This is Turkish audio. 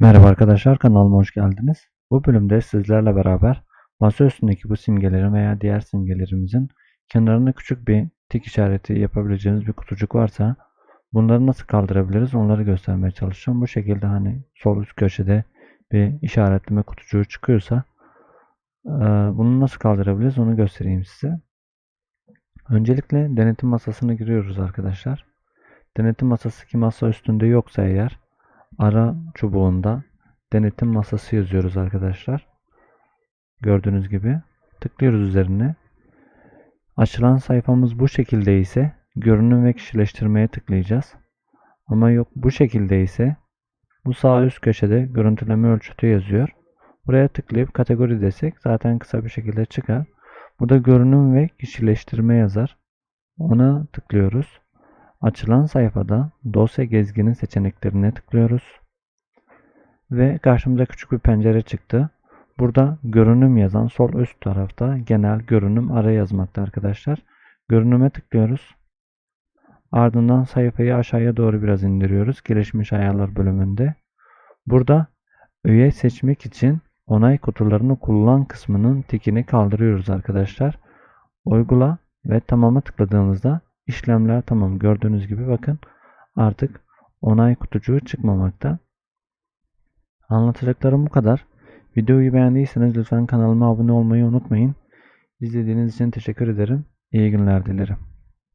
Merhaba arkadaşlar kanalıma hoş geldiniz. Bu bölümde sizlerle beraber masa üstündeki bu simgelerin veya diğer simgelerimizin kenarına küçük bir tik işareti yapabileceğimiz bir kutucuk varsa bunları nasıl kaldırabiliriz onları göstermeye çalışacağım. Bu şekilde hani sol üst köşede bir işaretleme kutucuğu çıkıyorsa eee, bunu nasıl kaldırabiliriz onu göstereyim size. Öncelikle denetim masasına giriyoruz arkadaşlar. Denetim masası ki masa üstünde yoksa eğer ara çubuğunda denetim masası yazıyoruz arkadaşlar. Gördüğünüz gibi tıklıyoruz üzerine. Açılan sayfamız bu şekilde ise görünüm ve kişileştirmeye tıklayacağız. Ama yok bu şekilde ise bu sağ üst köşede görüntüleme ölçütü yazıyor. Buraya tıklayıp kategori desek zaten kısa bir şekilde çıkar. Burada görünüm ve kişileştirme yazar. Ona tıklıyoruz. Açılan sayfada dosya gezgini seçeneklerine tıklıyoruz. Ve karşımıza küçük bir pencere çıktı. Burada görünüm yazan sol üst tarafta genel görünüm ara yazmakta arkadaşlar. Görünüme tıklıyoruz. Ardından sayfayı aşağıya doğru biraz indiriyoruz. Gelişmiş ayarlar bölümünde. Burada üye seçmek için onay kutularını kullan kısmının tikini kaldırıyoruz arkadaşlar. Uygula ve tamama tıkladığımızda işlemler tamam. Gördüğünüz gibi bakın artık onay kutucuğu çıkmamakta. Anlatacaklarım bu kadar. Videoyu beğendiyseniz lütfen kanalıma abone olmayı unutmayın. İzlediğiniz için teşekkür ederim. İyi günler dilerim.